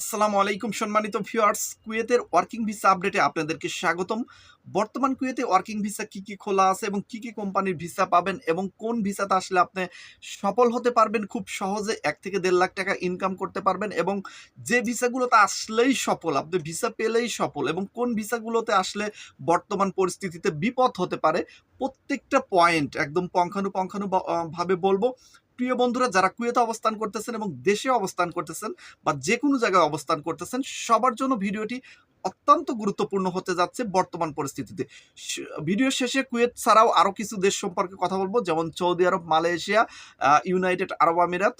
আসসালামু আলাইকুম সম্মানিত ভিউয়ার্স, কুয়েতের ওয়ার্কিং ভিসা আপডেটে আপনাদেরকে স্বাগতম। বর্তমান কুয়েতে ওয়ার্কিং ভিসা কি কি খোলা আছে এবং কি কি কোম্পানির ভিসা পাবেন এবং কোন ভিসাতে আসলে আপনি সফল হতে পারবেন খুব সহজে এক থেকে দেড় লাখ টাকা ইনকাম করতে পারবেন এবং যে ভিসাগুলোতে আসলেই সফল, আপনি ভিসা পেলেই সফল এবং কোন ভিসাগুলোতে আসলে বর্তমান পরিস্থিতিতে বিপদ হতে পারে, প্রত্যেকটা পয়েন্ট একদম পঙ্খানুপঙ্খানু ব- ভাবে বলব। প্রিয় বন্ধুরা, যারা কুয়েতে অবস্থান করতেছেন এবং দেশে অবস্থান করতেছেন বা যে কোনো জায়গায় অবস্থান করতেছেন, সবার জন্য ভিডিওটি অত্যন্ত গুরুত্বপূর্ণ হতে যাচ্ছে বর্তমান পরিস্থিতিতে। ভিডিও শেষে কুয়েত ছাড়াও আরও কিছু দেশ সম্পর্কে কথা বলব, যেমন Saudi Arab, Malaysia United Arab আমিরাত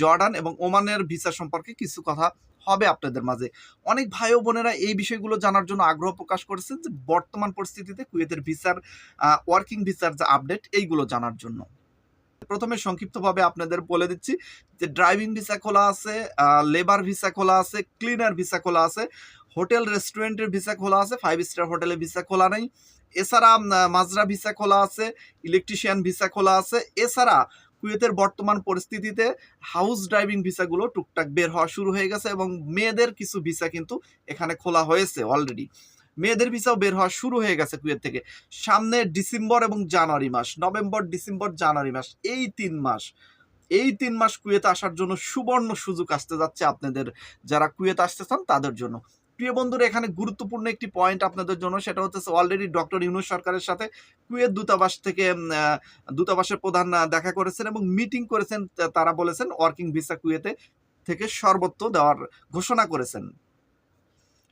জর্ডান এবং ওমানের ভিসা সম্পর্কে কিছু কথা হবে আপনাদের মাঝে। অনেক ভাই ও বোনেরা এই বিষয়গুলো জানার জন্য আগ্রহ প্রকাশ করেছেন যে বর্তমান পরিস্থিতিতে কুয়েতের ভিসার ওয়ার্কিং ভিসার যে আপডেট এইগুলো জানার জন্য। প্রথমে সংক্ষিপ্তভাবে আপনাদের বলে দিচ্ছি যে ড্রাইভিং ভিসা খোলা আছে লেবার ভিসা খোলা আছে ক্লিনার ভিসা খোলা আছে হোটেল রেস্টুরেন্টের ভিসা খোলা আছে ফাইভ স্টার হোটেলের ভিসা খোলা নেই। এছাড়া মাজরা ভিসা খোলা আছে ইলেকট্রিশিয়ান ভিসা খোলা আছে। এছাড়া, কুয়েতের বর্তমান পরিস্থিতিতে হাউস ড্রাইভিং ভিসাগুলো টুকটাক বের হওয়া শুরু হয়ে গেছে এবং মেয়েদের কিছু ভিসা কিন্তু এখানে খোলা হয়েছে অলরেডি মেয়েদের ভিসাও বের হওয়া শুরু হয়ে গেছে কুয়েত থেকে। সামনে ডিসেম্বর এবং জানুয়ারি মাস, নভেম্বর, ডিসেম্বর, জানুয়ারি মাস, এই তিন মাস। এই তিন মাস কুয়েতে আসার জন্য সুবর্ণ সুযোগ আসতে যাচ্ছে আপনাদের, যারা কুয়েতে আসতে চান তাদের জন্য। প্রিয় বন্ধুরা, এখানে গুরুত্বপূর্ণ একটি পয়েন্ট আপনাদের জন্য, সেটা হচ্ছে অলরেডি ডক্টর ইউনুস সরকারের সাথে কুয়েত দূতাবাস থেকে দূতাবাসের প্রধান দেখা করেছেন এবং মিটিং করেছেন তারা বলেছেন ওয়ার্কিং ভিসা কুয়েতে থেকে সর্বত্র দেওয়ার ঘোষণা করেছেন।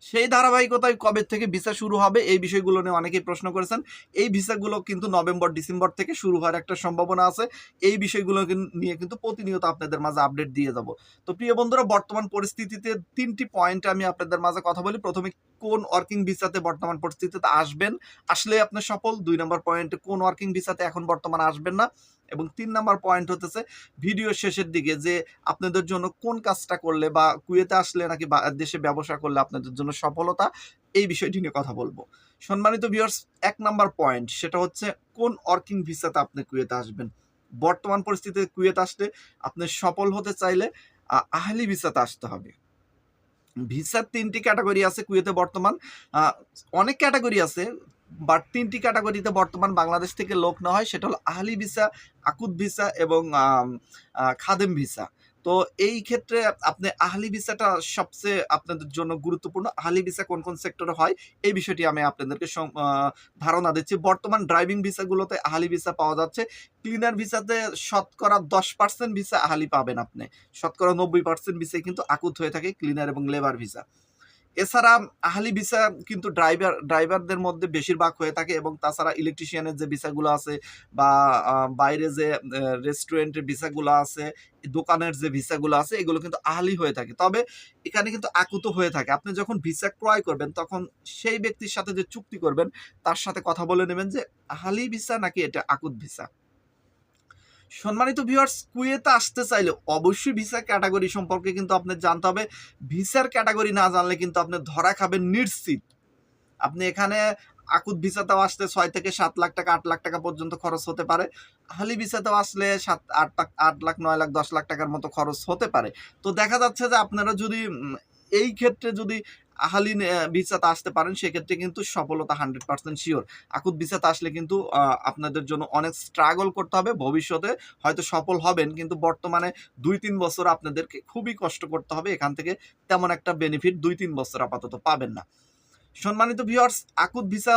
সেই ধারাবাহিকতায় কবে থেকে ভিসা শুরু হবে এই বিষয়গুলো নিয়ে অনেকেই প্রশ্ন করেছেন। এই ভিসাগুলো কিন্তু নভেম্বর, ডিসেম্বর থেকে শুরু হওয়ার একটা সম্ভাবনা আছে। এই বিষয়গুলো নিয়ে কিন্তু প্রতিনিয়ত আপনাদের মাঝে আপডেট দিয়ে যাব। তো প্রিয় বন্ধুরা, বর্তমান পরিস্থিতিতে তিনটি পয়েন্ট আমি আপনাদের মাঝে কথা বলি। প্রথমে, কোন ওয়ার্কিং ভিসাতে বর্তমান পরিস্থিতিতে আসবেন? আসলে আপনি সফল। দুই নম্বর পয়েন্টে, কোন ওয়ার্কিং ভিসাতে এখন বর্তমান আসবেন না? এবং তিন নম্বর পয়েন্ট হতেছে ভিডিও শেষের দিকে যে আপনাদের জন্য কোন কাজটা করলে বা কুয়েতে আসলে নাকি দেশে ব্যবসা করলে আপনাদের জন্য সফলতা এই বিষয়টি নিয়ে কথা বলব। সম্মানিত ভিউয়ার্স এক নাম্বার পয়েন্ট সেটা হচ্ছে কোন ওয়ার্কিং ভিসাতে আপনি কুয়েতে আসবেন? বর্তমান পরিস্থিতিতে কুয়েতে আসলে আপনি সফল হতে চাইলে আহ, আহলি ভিসাতে আসতে হবে। ভিসার তিনটি ক্যাটাগরি আছে কুয়েতে বর্তমান। অনেক ক্যাটাগরি আছে বাট তিনটি ক্যাটাগরিতে বর্তমান বাংলাদেশ থেকে লোক না হয়, সেটা হলো আহলি ভিসা আকুদ ভিসা এবং খাদেম ভিসা। তো এই ক্ষেত্রে আপনি আহলি ভিসাটা সবচেয়ে আপনাদের জন্য গুরুত্বপূর্ণ। আহলি ভিসা কোন কোন সেক্টরে হয়, এই বিষয়টি আমি আপনাদেরকে ধারণা দিচ্ছি। বর্তমান ড্রাইভিং ভিসাগুলোতে আহলি ভিসা পাওয়া যাচ্ছে। ক্লিনার ভিসাতে শতকরা দশ পার্সেন্ট ভিসা আহলি পাবেন আপনি। শতকরা নব্বই পার্সেন্ট ভিসাই কিন্তু আকুত হয়ে থাকে ক্লিনার এবং লেবার ভিসা। এছাড়া আহলি ভিসা কিন্তু ড্রাইভার ড্রাইভারদের মধ্যে বেশিরভাগ হয়ে থাকে এবং তাছাড়া ইলেকট্রিশিয়ানের যে ভিসাগুলো আছে বা বাইরে যে রেস্টুরেন্টের ভিসাগুলো আছে, দোকানের যে ভিসাগুলো আছে, এগুলো কিন্তু আহলি হয়ে থাকে। তবে এখানে কিন্তু আকুত হয়ে থাকে। আপনি যখন ভিসা ক্রয় করবেন, তখন সেই ব্যক্তির সাথে যে চুক্তি করবেন, তার সাথে কথা বলে নেবেন যে আহলি ভিসা নাকি এটা আকুত ভিসা। সম্মানিত ভিউয়ার্স কুয়েতে আসতে চাইলে অবশ্যই ভিসা ক্যাটাগরি সম্পর্কে কিন্তু আপনার জানতে হবে। ভিসার ক্যাটাগরি না জানলে কিন্তু আপনি ধরা খাবেন নিশ্চিত। আপনি এখানে আকুত ভিসাতেও আসতে ছয় থেকে সাত লাখ টাকা, আট লাখ টাকা পর্যন্ত খরচ হতে পারে। হালি ভিসাতেও আসলে সাত, আট লাখ আট লাখ, নয় লাখ, দশ লাখ টাকার মতো খরচ হতে পারে। তো দেখা যাচ্ছে যে আপনারা যদি এই ক্ষেত্রে যদি আহালি ভিসাতে আসতে পারেন, সেক্ষেত্রে কিন্তু সফলতা হান্ড্রেড পার্সেন্ট শিওর। আকুত ভিসাতে আসলে কিন্তু আপনাদের জন্য অনেক স্ট্রাগল করতে হবে, ভবিষ্যতে হয়তো সফল হবেন, কিন্তু বর্তমানে দুই তিন বছর আপনাদেরকে খুবই কষ্ট করতে হবে, এখান থেকে তেমন একটা বেনিফিট দুই তিন বছর আপাতত পাবেন না। সম্মানিত ভিউয়ার্স আকুত ভিসা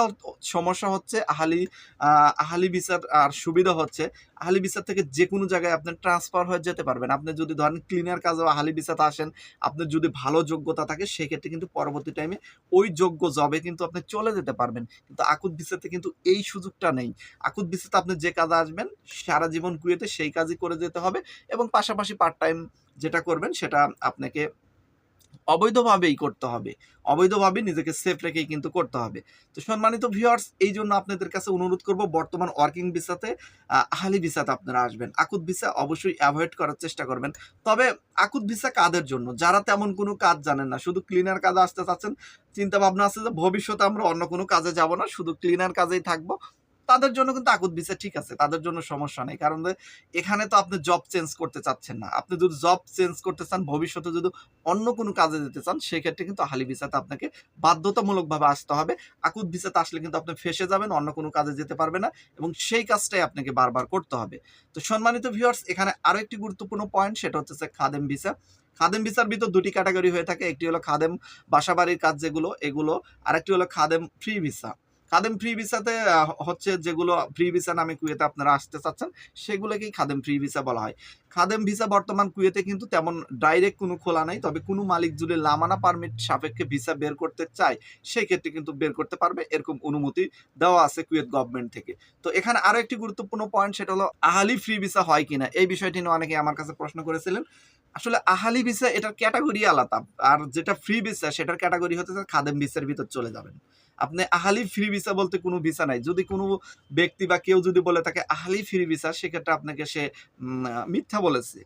সমস্যা হচ্ছে আহালি আহ, আহালি ভিসার আর সুবিধা হচ্ছে আহালি ভিসা থেকে যে কোনো জায়গায় আপনি ট্রান্সফার হয়ে যেতে পারবেন। আপনি যদি ধরেন ক্লিনার কাজেও আহালি ভিসাতে আসেন আপনার যদি ভালো যোগ্যতা থাকে সেক্ষেত্রে কিন্তু পরবর্তী টাইমে ওই যোগ্য জবে কিন্তু আপনি চলে যেতে পারবেন। কিন্তু আকুত ভিসাতে কিন্তু এই সুযোগটা নেই। আকুত ভিসাতে আপনি যে কাজে আসবেন সারা জীবন কুয়েতে সেই কাজই করে যেতে হবে এবং পাশাপাশি পার্ট টাইম যেটা করবেন সেটা আপনাকে অবৈধভাবেই করতে হবে। অবৈধভাবে নিজেকে সেফ রেখেই কিন্তু করতে হবে। তো সম্মানিত ভিউয়ার্স এই জন্য আপনাদের কাছে অনুরোধ করব বর্তমান ওয়ার্কিং ভিসাতে আহ, আহালি ভিসাতে আপনারা আসবেন। আকুত ভিসা অবশ্যই অ্যাভয়েড করার চেষ্টা করবেন। তবে আকুত ভিসা কাদের জন্য? যারা তেমন কোনো কাজ জানেন না শুধু ক্লিনার কাজে আসতে চাচ্ছেন চিন্তা ভাবনা আছে যে ভবিষ্যতে আমরা অন্য কোনো কাজে যাব না শুধু ক্লিনার কাজেই থাকব। তাদের জন্য কিন্তু আকুত ভিসা ঠিক আছে, তাদের জন্য সমস্যা নেই। কারণ এখানে তো আপনি জব চেঞ্জ করতে চাচ্ছেন না। আপনি যদি জব চেঞ্জ করতে চান, ভবিষ্যতে যদি অন্য কোনো কাজে যেতে চান, সেক্ষেত্রে কিন্তু আহালি ভিসাতে আপনাকে বাধ্যতামূলকভাবে আসতে হবে। আকুত ভিসাতে আসলে কিন্তু আপনি ফেসে যাবেন, অন্য কোনো কাজে যেতে পারবে না এবং সেই কাজটাই আপনাকে বারবার করতে হবে। তো সম্মানিত ভিউয়ার্স এখানে আরও একটি গুরুত্বপূর্ণ পয়েন্ট সেটা হচ্ছে খাদেম ভিসা খাদেম ভিসার ভিতর দুটি ক্যাটাগরি হয়ে থাকে, একটি হলো খাদেম বাসাবাড়ির কাজ যেগুলো, এগুলো, আরেকটি হলো খাদেম ফ্রি ভিসা খাদেম ফ্রি ভিসাতে হচ্ছে যেগুলো ফ্রি ভিসা নামে কুয়েতে আপনারা আসতে চাচ্ছেন, সেগুলোকেই খাদেম ফ্রি ভিসা বলা হয়। খাদেম ভিসা বর্তমান কুয়েতে কিন্তু তেমন ডাইরেক্ট কোনো খোলা নাই, তবে কোনো মালিক যদি লামানা পারমিট সাপেক্ষে ভিসা বের করতে চায় সেই ক্ষেত্রে কিন্তু বের করতে পারবে, এরকম অনুমতি দেওয়া আছে কুয়েত গভর্নমেন্ট থেকে। তো এখানে আরও একটি গুরুত্বপূর্ণ পয়েন্ট সেটা হলো আহালি ফ্রি ভিসা হয় কিনা? এই বিষয়টি নিয়ে অনেকে আমার কাছে প্রশ্ন করেছিলেন। আসলে আহালি ভিসা এটার ক্যাটাগরি আলাদা, আর যেটা ফ্রি ভিসা সেটার ক্যাটাগরি যে খাদেম ভিসার ভিতর চলে যাবেন। আপনি আহালি ফ্রি ভিসা বলতে কোনো ভিসা নাই। যদি কোনো ব্যক্তি বা কেউ যদি বলে তাকে আহালি ফ্রি ভিসা, সেক্ষেত্রে আপনাকে সে মিথ্যা বলেছে।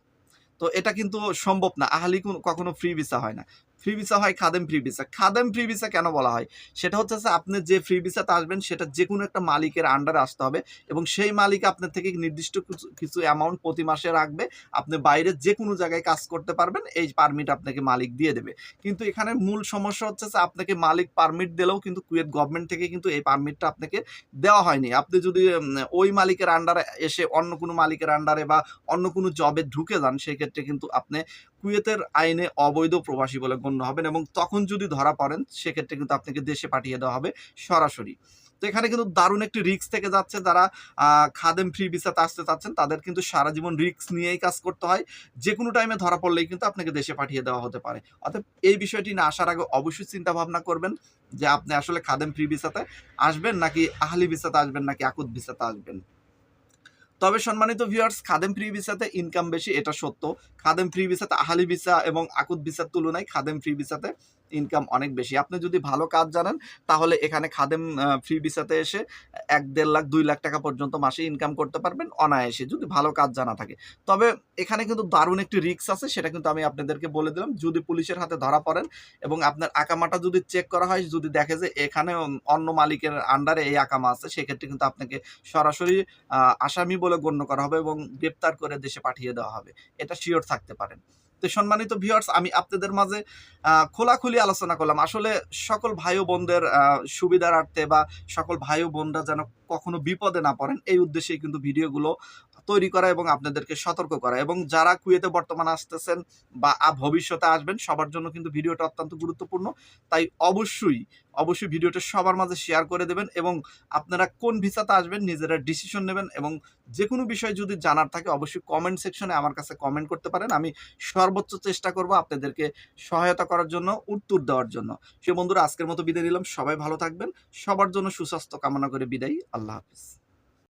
তো এটা কিন্তু সম্ভব না। আহালি কখনো ফ্রি ভিসা হয় না। ফ্রি ভিসা হয়, খাদেম ফ্রি ভিসা খাদেম ফ্রি ভিসা কেন বলা হয়? সেটা হচ্ছে আপনি যে ফ্রি ভিসাতে আসবেন, সেটা যে কোনো একটা মালিকের আন্ডারে আসতে হবে এবং সেই মালিক আপনার থেকে নির্দিষ্ট কিছু- অ্যামাউন্ট প্রতি মাসে রাখবে। আপনি বাইরে যে কোনো জায়গায় কাজ করতে পারবেন, এই পারমিট আপনাকে মালিক দিয়ে দেবে। কিন্তু এখানে মূল সমস্যা হচ্ছে যে, আপনাকে মালিক পারমিট দিলেও কিন্তু কুয়েত গভর্নমেন্ট থেকে কিন্তু এই পারমিটটা আপনাকে দেওয়া হয়নি। আপনি যদি ওই মালিকের আন্ডারে এসে অন্য কোনো মালিকের আন্ডারে বা অন্য কোনো জবে ঢুকে যান সেই ক্ষেত্রে কিন্তু আপনি কুয়েতের আইনে অবৈধ প্রবাসী বলে গণ্য হবেন এবং তখন যদি ধরা পড়েন, সেক্ষেত্রে কিন্তু আপনাকে দেশে পাঠিয়ে দেওয়া হবে সরাসরি। তো এখানে কিন্তু দারুণ একটি রিস্ক থেকে যাচ্ছে যারা খাদেম ফ্রি ভিসাতে আসতে চাচ্ছেন, তাদের কিন্তু সারা জীবন রিস্ক নিয়েই কাজ করতে হয়। যে কোনো টাইমে ধরা পড়লেই কিন্তু আপনাকে দেশে পাঠিয়ে দেওয়া হতে পারে। অর্থাৎ এই বিষয়টি না আসার আগে অবশ্যই চিন্তা ভাবনা করবেন যে আপনি আসলে খাদেম ফ্রি ভিসাতে আসবেন নাকি আহলি ভিসাতে আসবেন নাকি আকুত ভিসাতে আসবেন। তবে সম্মানিত ভিউয়ার্স খাদেম ফ্রি ভিসাতে ইনকাম বেশি, এটা সত্য। খাদেম ফ্রি ভিসাতে আহালি ভিসা এবং আকুদ ভিসার তুলনায় খাদেম ফ্রি ভিসাতে ইনকাম অনেক বেশি। আপনি যদি ভালো কাজ জানেন, তাহলে এখানে খাদেম ফ্রি ভিসাতে এসে এক দেড় লাখ, দুই লাখ টাকা পর্যন্ত মাসে ইনকাম করতে পারবেন অনায়াসে, যদি ভালো কাজ জানা থাকে। তবে এখানে কিন্তু দারুণ একটি রিস্ক আছে, সেটা কিন্তু আমি আপনাদেরকে বলে দিলাম। যদি পুলিশের হাতে ধরা পড়েন এবং আপনার আকামাটা যদি চেক করা হয়, যদি দেখে যে এখানে অন্য মালিকের আন্ডারে এই আকামা আছে, সেক্ষেত্রে কিন্তু আপনাকে সরাসরি আসামি বলে গণ্য করা হবে এবং গ্রেপ্তার করে দেশে পাঠিয়ে দেওয়া হবে। এটা শিওর থাকতে পারেন। তো সম্মানিত ভিউয়ার্স আমি আপনাদের মাঝে খোলাখুলি আলোচনা করলাম। আসলে সকল ভাই বোনদের সুবিধার্থে বা সকল ভাই বোনরা যেন কখনো বিপদে না পড়েন, এই উদ্দেশ্যেই কিন্তু ভিডিওগুলো তৈরি করা এবং আপনাদেরকে সতর্ক করা। এবং যারা কুয়েতে বর্তমানে আসতেছেন বা ভবিষ্যতে আসবেন, সবার জন্য কিন্তু ভিডিওটা অত্যন্ত গুরুত্বপূর্ণ। তাই অবশ্যই অবশ্যই ভিডিওটা সবার মাঝে শেয়ার করে দেবেন এবং আপনারা কোন ভিসাতে আসবেন, নিজেরা ডিসিশন নেবেন এবং যে কোনো বিষয় যদি জানার থাকে, অবশ্যই কমেন্ট সেকশনে আমার কাছে কমেন্ট করতে পারেন। আমি সর্বোচ্চ চেষ্টা করব আপনাদেরকে সহায়তা করার জন্য, উত্তর দেওয়ার জন্য। সে বন্ধুরা, আজকের মতো বিদায় নিলাম। সবাই ভালো থাকবেন। সবার জন্য সুস্বাস্থ্য কামনা করে বিদায়। আল্লাহ হাফিজ।